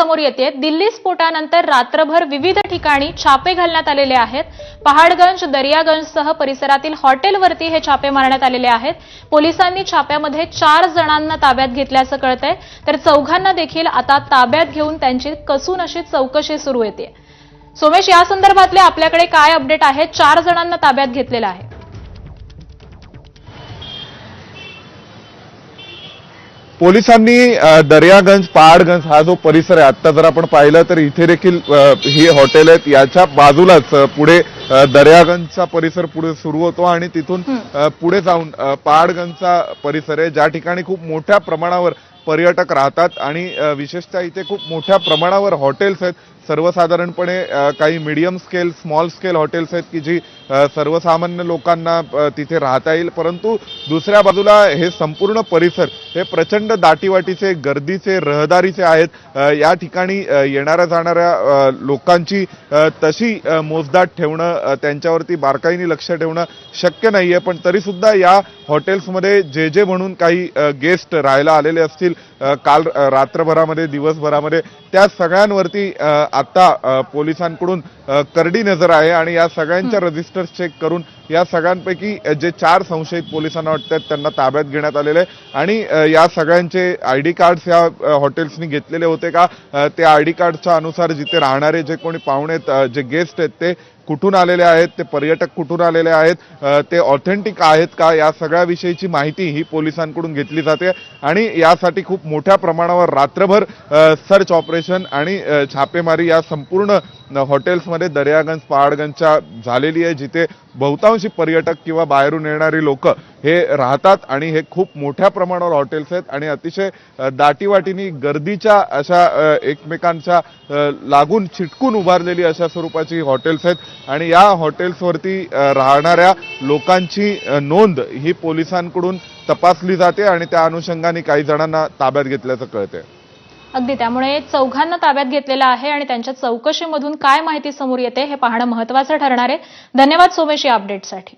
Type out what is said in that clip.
समोर येते. दिल्ली स्फोटानंतर रात्रभर विविध ठिकाणी छापे घालण्यात आलेले आहेत. पहाडगंज दर्यागंजसह परिसरातील हॉटेलवरती हे छापे मारण्यात आलेले आहेत. पोलिसांनी छाप्यामध्ये चार जणांना ताब्यात घेतल्याचं कळतंय. तर चौघांना देखील आता ताब्यात घेऊन त्यांची कसून अशी चौकशी सुरू येते. सोमेश या संदर्भातले आपल्याकडे काय अपडेट आहेत चार जणांना ताब्यात घेतलेलं आहे. पोलिसांनी दर्यागंज पहाडगंज हा जो परिसर आहे आता जर आपण पाहिलं तर इथे देखील ही हॉटेल आहेत. याच्या बाजूलाच पुढे दर्यागंजचा परिसर पुढे सुरू होतो आणि तिथून पुढे जाऊन पहाडगंजचा परिसर आहे. ज्या ठिकाणी खूप मोठ्या प्रमाणावर पर्यटक राहतात आणि विशेषतः इथे खूप मोठ्या प्रमाणावर हॉटेल्स आहेत. सर्वसाधारणपणे काही medium scale small scale hotels आहेत की जी सर्वसामान्य लोकांना तिथे राहता येईल. परंतु दुसऱ्या बाजूला हे संपूर्ण परिसर हे प्रचंड दाटीवाटीचे गर्दीचे रहदारीचे आहेत. या ठिकाणी येणाऱ्या जाणाऱ्या लोकांची तशी मोजदाट ठेवणं त्यांच्यावरती बारकाईने लक्ष ठेवणं शक्य नाही आहे पण तरीसुद्धा या हॉटेल्समध्ये जे जे म्हणून काही गेस्ट राहायला आलेले असतील अ, काल रात्रभरामध्ये दिवसभरामध्ये त्या सगळ्यांवरती आता पोलिसांकडून करडी नजर आहे आणि या सगळ्यांच्या रजिस्टर्स चेक करून या सगळ्यांपैकी जे चार संशयित पोलिसांना वाटतात त्यांना ताब्यात घेण्यात आलेले आहे. आणि या सगळ्यांचे आय डी कार्ड्स या हॉटेल्सनी घेतलेले होते का? अ, ते आय डी कार्डच्या अनुसार जिथे राहणारे जे कोणी पाहुणे जे गेस्ट आहेत ते कुठून आलेले आहेत ते पर्यटक कुठून आलेले आहेत ते ऑथेंटिक आहेत का या सगळ्या विषयीची माहिती ही पोलिसांकडून घेतली जाते. आणि यासाठी खूप मोठ्या प्रमाणावर रात्रभर सर्च ऑपरेशन आणि छापेमारी या संपूर्ण हॉटेल्समध्ये दर्यागंज पहाडगंजच्या झालेली आहे जिथे बहुतांशी पर्यटक किंवा बाहेरून येणारी लोक हे राहतात आणि हे खूप मोठ्या प्रमाणावर हॉटेल्स आहेत आणि अतिशय दाटीवाटीनी गर्दीच्या अशा एकमेकांच्या लागून चिटकून उभारलेली अशा स्वरूपाची हॉटेल्स आहेत आणि या हॉटेल्सवरती राहणाऱ्या लोकांची नोंद ही पोलिसांकडून तपासली जाते आणि त्या अनुषंगाने काही जणांना ताब्यात घेतल्याचं कळतंय. अगदी त्यामुळे चौघांना ताब्यात घेतलेलं आहे आणि त्यांच्या चौकशीमधून काय माहिती समोर येते हे पाहणं महत्वाचं ठरणार आहे. धन्यवाद सोमेश या अपडेटसाठी